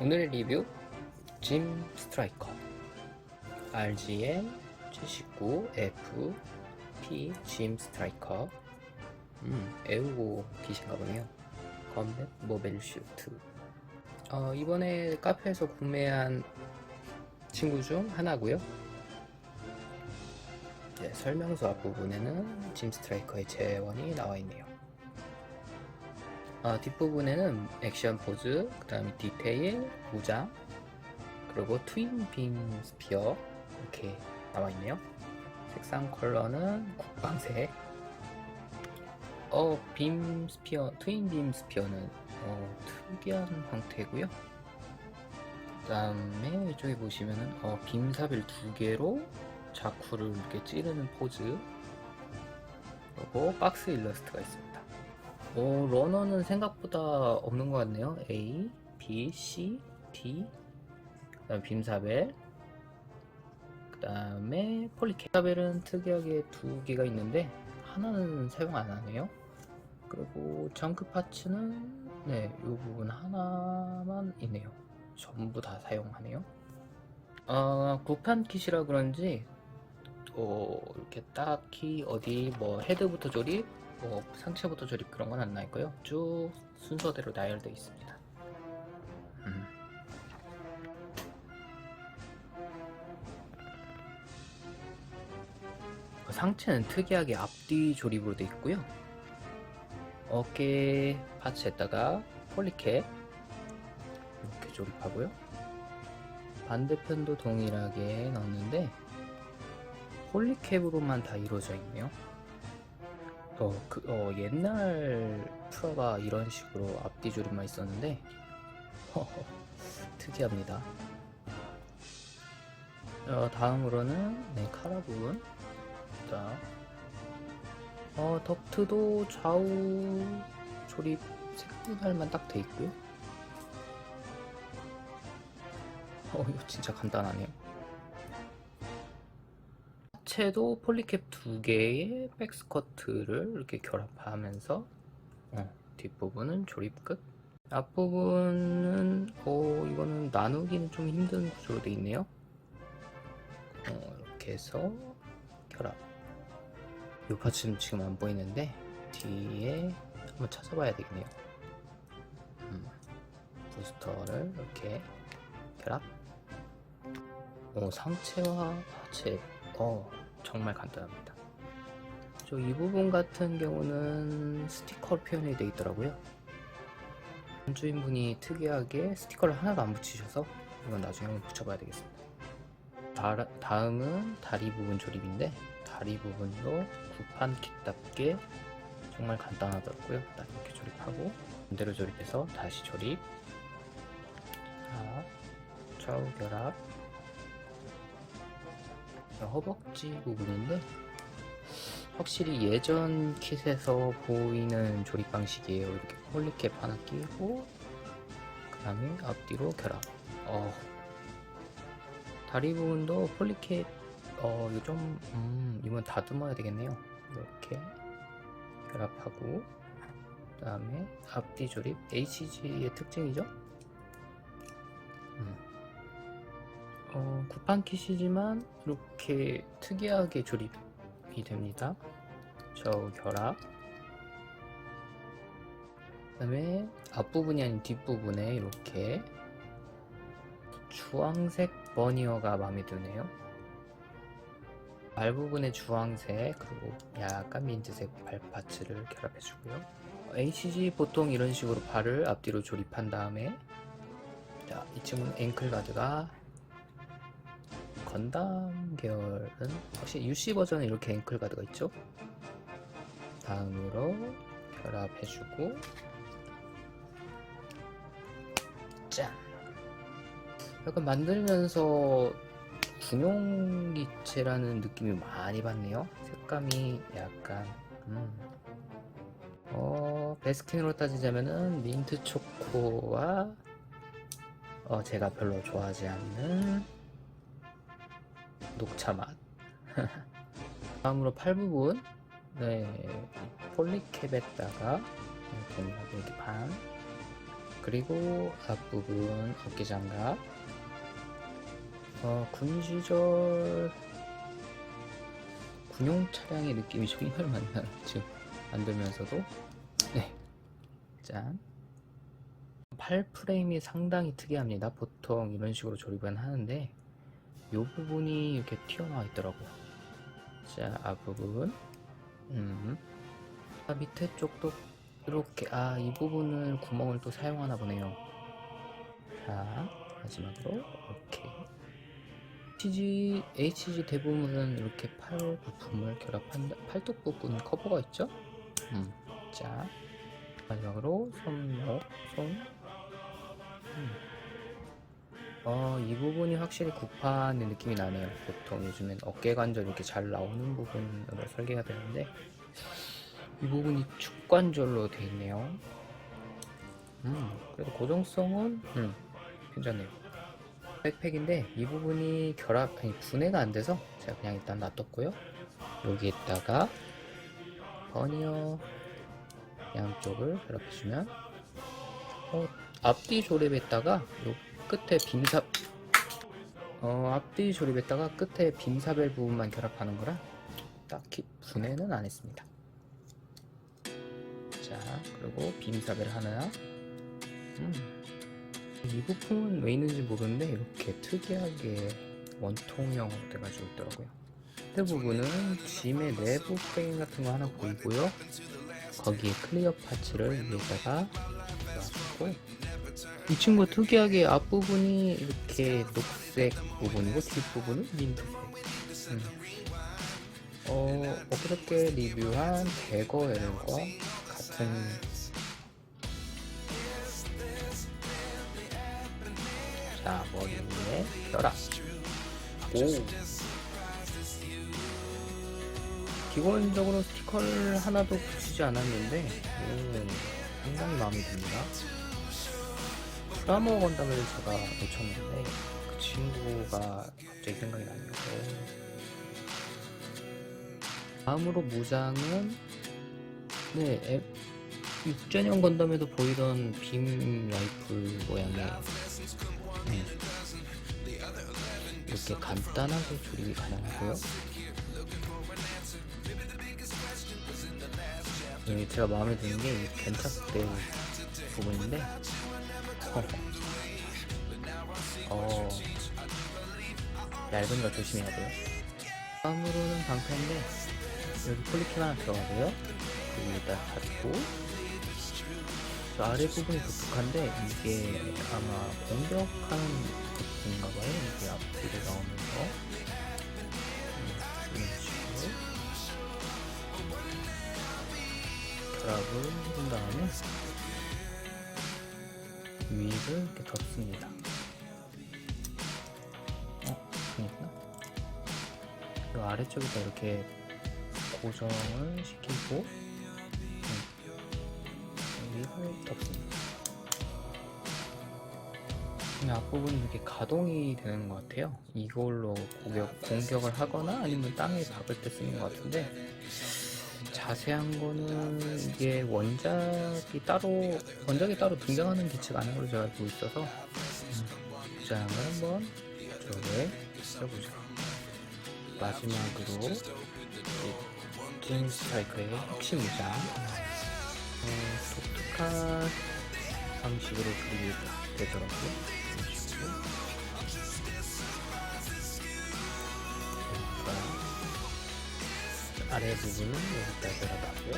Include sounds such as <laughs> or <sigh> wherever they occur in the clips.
오늘의 리뷰 짐 스트라이커. RGM 79F P 짐 스트라이커. 음, 에우고 기신가 보네요. 컴뱃 모벨 슈트. 어, 이번에 카페에서 구매한 친구 중 하나고요. 네, 설명서 앞부분에는 짐 스트라이커의 재원이 나와 있네요 어, 뒷부분에는 액션 포즈, 그 다음에 디테일, 무장, 그리고 트윈 빔 스피어 이렇게 나와 있네요. 색상 컬러는 국방색. 어, 빔 스피어, 트윈 빔 스피어는 어, 특이한 형태고요. 그 다음에 이쪽에 보시면은 어, 빔사벨 두 개로 자쿠를 이렇게 찌르는 포즈. 그리고 박스 일러스트가 있습니다. 오, 러너는 생각보다 없는 것 같네요. A, B, C, D, 그 다음 빔사벨, 그 다음에 폴리캡. 사벨은 특이하게 두 개가 있는데 하나는 사용 안 하네요. 그리고 정크 파츠는 네, 이 부분 하나만 있네요. 전부 다 사용하네요. 어, 구판 킷이라 그런지 어, 이렇게 딱히 어디 뭐 헤드부터 조립, 뭐 상체부터 조립 그런 건 안 나 있고요. 쭉 순서대로 나열되어 있습니다. 음. 그 상체는 특이하게 앞뒤 조립으로 되어 있고요. 어깨 파츠에다가 폴리캡 이렇게 조립하고요. 반대편도 동일하게 넣었는데 폴리캡으로만 다 이루어져 있네요. 어, 그, 어, 옛날 프라가 이런 식으로 앞뒤 조립만 있었는데, 허허, 특이합니다. 어, 다음으로는, 네, 카라 부분. 자, 어, 덕트도 좌우 조립 색분할만 딱 돼 있고요. 어, 이거 진짜 간단하네요. 하체도 폴리캡 두 개의 백스커트를 이렇게 결합하면서 어, 뒷부분은 조립 끝. 앞부분은 어, 이거는 나누기는 좀 힘든 구조로 되어 있네요. 어, 이렇게 해서 결합. 이 파츠는 지금 안 보이는데 뒤에 한번 찾아봐야 되겠네요. 음, 부스터를 이렇게 결합. 어, 상체와 하체 어, 정말 간단합니다. 저 이 부분 같은 경우는 스티커로 표현이 되어 있더라고요. 주인분이 특이하게 스티커를 하나도 안 붙이셔서 이건 나중에 한번 붙여봐야 되겠습니다. 다, 다음은 다리 부분 조립인데 다리 부분도 구판 킷답게 정말 간단하더라고요. 딱 이렇게 조립하고 반대로 조립해서 다시 조립 자, 좌우 결합 허벅지 부분인데 확실히 예전 킷에서 보이는 조립 방식이에요. 이렇게 폴리캡 하나 끼고 그 다음에 앞뒤로 결합. 어, 다리 부분도 폴리캡 어, 좀 음, 이건 다듬어야 되겠네요. 이렇게 결합하고 그 다음에 앞뒤 조립 HG의 특징이죠. 어, 구판 킷이지만 이렇게 특이하게 조립이 됩니다. 좌우 결합. 그 다음에 앞부분이 아닌 뒷부분에 이렇게 주황색 버니어가 마음에 드네요. 발 부분에 주황색 그리고 약간 민트색 발 파츠를 결합해 주고요. HG 보통 이런 식으로 발을 앞뒤로 조립한 다음에 자, 이 친구는 앵클 가드가 건담 계열은 확실히 UC 버전은 이렇게 앵클 가드가 있죠. 다음으로 결합해주고 짠. 약간 만들면서 군용기체라는 느낌이 많이 받네요. 색감이 약간 음. 어 베스킨으로 따지자면은 민트 초코와 어, 제가 별로 좋아하지 않는 녹차 맛. <laughs> 다음으로 팔 부분, 네, 폴리캡에다가 동일하게 이렇게 반. 그리고 앞부분 어깨 장갑. 어, 군 시절 군용 차량의 느낌이 정말 많이 나요. 지금 만들면서도. 네. 짠. 팔 프레임이 상당히 특이합니다. 보통 이런 식으로 조립은 하는데 이 부분이 이렇게 튀어나와 있더라고요. 자, 앞부분. 음. 아, 밑에 쪽도 이렇게 아, 이 부분을 구멍을 또 사용하나 보네요. 자, 마지막으로 이렇게 HG, HG 대부분은 이렇게 팔 부품을 결합한 팔뚝 부분 커버가 있죠? 음. 자, 마지막으로 손목, 손. 음. 어, 이 부분이 확실히 구판의 느낌이 나네요. 보통 요즘엔 어깨 관절 이렇게 잘 나오는 부분으로 설계가 되는데 이 부분이 축 관절로 되어 있네요. 음, 그래도 고정성은 음, 괜찮네요. 백팩인데 이 부분이 결합 아니 분해가 안 돼서 제가 그냥 일단 놔뒀고요. 여기에다가 버니어 양쪽을 결합해주면 어, 앞뒤 조립했다가 요 끝에 빔삽 어, 앞뒤 조립했다가 끝에 빔사벨 부분만 결합하는 거라 딱히 분해는 안 했습니다. 자, 그리고 빔사벨 하나. 음. 이 부품은 왜 있는지 모르는데 이렇게 특이하게 원통형으로 돼가지고 있더라고요. 끝 부분은 짐의 내부 프레임 같은 거 하나 보이고요. 거기에 클리어 파츠를 위에다가 놔주고 이 친구 특이하게 앞부분이 이렇게 녹색 부분이고 뒷부분은 민트색. 음. 어, 엊그저께 리뷰한 대거 L과 같은 자, 머리 위에 혈압. 오. 기본적으로 스티커를 하나도 붙이지 않았는데, 오, 상당히 마음에 듭니다. 프라모 건담을 제가 놓쳤는데, 그 친구가 갑자기 생각이. 오. 다음으로 무장은, 네, 앱, 육전형 건담에도 보이던 빔 라이플 모양의 네. 이렇게 간단하게 조립이 가능하고요. 네, 제가 마음에 드는 게 이 견착대 부분인데, 어, 어, 얇은 거 조심해야 돼요. 다음으로는 방패인데, 여기 폴리핀 하나 들어가고요. 그리고 일단 닫고, 저 아래 부분이 독특한데 이게 아마 공격하는 부분인가 봐요. 이게 앞뒤로 나오면서 음, 이런 식으로 결합을 해준 다음에 위를 이렇게 덮습니다. 아래쪽에다 이렇게 고정을 시키고 위를 덮습니다. 이 앞부분이 이렇게 가동이 되는 것 같아요. 이걸로 공격, 공격을 하거나 아니면 땅에 박을 때 쓰는 것 같은데 자세한 거는 이게 원작이 따로 원작이 따로 등장하는 기체가 아닌 걸로 제가 알고 있어서 음, 무장을 한번 이쪽에 써보죠. 마지막으로 진 스트라이커의 핵심 무장 어, 독특한 방식으로 그리게 되더라고요. 그러니까 아래 부분은 여기다 들어가고요.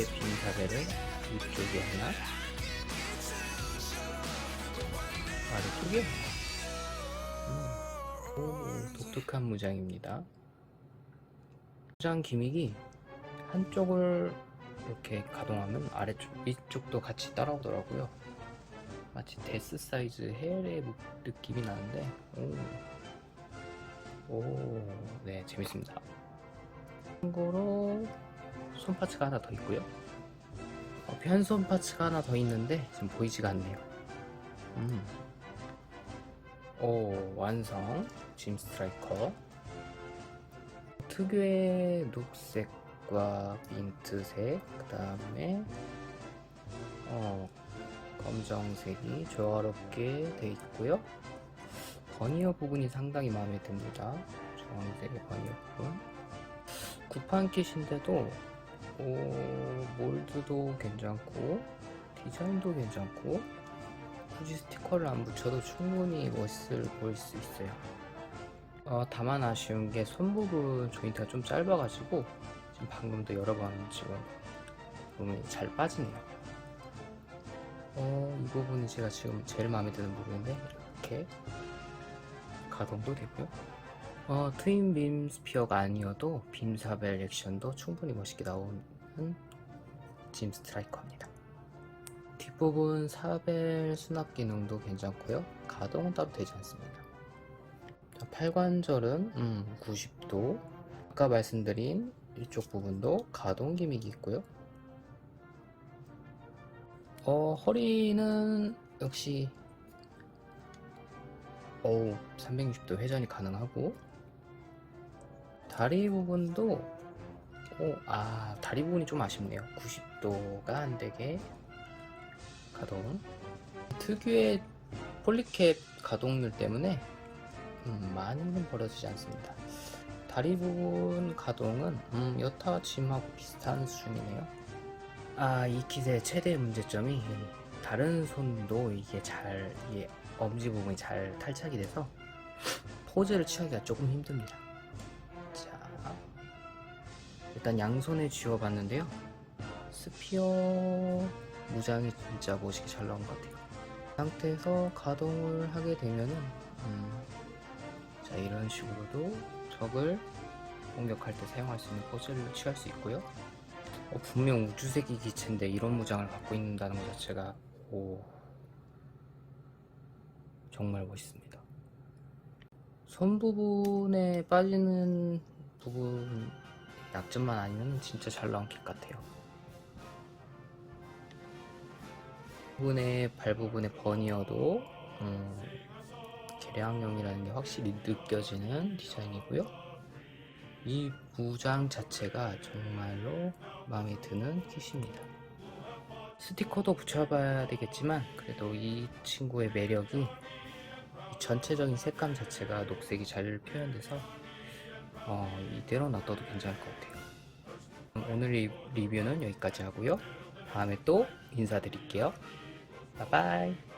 두 개의 빈 사배를 이쪽에 하나 아래쪽에 하나. 음. 오, 독특한 무장입니다. 무장 기믹이 한쪽을 이렇게 가동하면 아래쪽 위쪽도 같이 따라오더라고요. 마치 데스 사이즈 무- 느낌이 나는데 오, 오, 네 재밌습니다. 참고로 손 파츠가 하나 더 있고요. 어, 편손 파츠가 하나 더 있는데 지금 보이지가 않네요. 음. 오 완성 짐 스트라이커 특유의 녹색과 민트색 그 다음에 어, 검정색이 조화롭게 돼 있고요. 버니어 부분이 상당히 마음에 듭니다. 주황색의 버니어 부분. 구판 킷인데도 오, 몰드도 괜찮고 디자인도 괜찮고 굳이 스티커를 안 붙여도 충분히 멋을 보일 수 있어요. 어, 다만 아쉬운 게 손 부분 조인트가 좀 짧아가지고 지금 방금도 여러 번 지금 부분이 잘 빠지네요. 어, 이 부분이 제가 지금 제일 마음에 드는 부분인데 이렇게 가동도 되고요. 어, 트윈 빔 스피어가 아니어도 빔 사벨 액션도 충분히 멋있게 나 오는 짐 스트라이커입니다. 뒷부분 사벨 수납 기능도 괜찮고요. 가동은 따로 되지 않습니다. 자, 팔관절은 음, 90도. 아까 말씀드린 이쪽 부분도 가동 기믹이 있고요. 어, 허리는 역시 어우 360도 회전이 가능하고 다리 부분도 오, 아 다리 부분이 좀 아쉽네요. 90도가 안되게 가동. 특유의 폴리캡 가동률 때문에 음, 많이는 벌어지지 않습니다. 다리 부분 가동은 음, 여타 짐하고 비슷한 수준이네요. 아 이 킷의 최대 문제점이 다른 손도 이게 잘 이게 엄지 부분이 잘 탈착이 돼서 포즈를 취하기가 조금 힘듭니다. 자, 일단 양손에 쥐어봤는데요. 스피어 무장이 진짜 멋있게 잘 나온 것 같아요. 이 상태에서 가동을 하게 되면은 음, 자 이런 식으로도 적을 공격할 때 사용할 수 있는 포즈를 취할 수 있고요. 어, 분명 우주색이 기체인데 이런 무장을 갖고 있다는 것 자체가 오 정말 멋있습니다. 손 부분에 빠지는 부분 약점만 아니면 진짜 잘 나온 킷 같아요. 부분의 발 부분의 버니어도 음, 개량형이라는 게 확실히 느껴지는 디자인이고요. 이 무장 자체가 정말로 마음에 드는 킷입니다. 스티커도 붙여봐야 되겠지만 그래도 이 친구의 매력이 이 전체적인 색감 자체가 녹색이 잘 표현돼서 어, 이대로 놔둬도 괜찮을 것 같아요. 오늘 리, 리뷰는 여기까지 하고요. 다음에 또 인사드릴게요. 바이바이.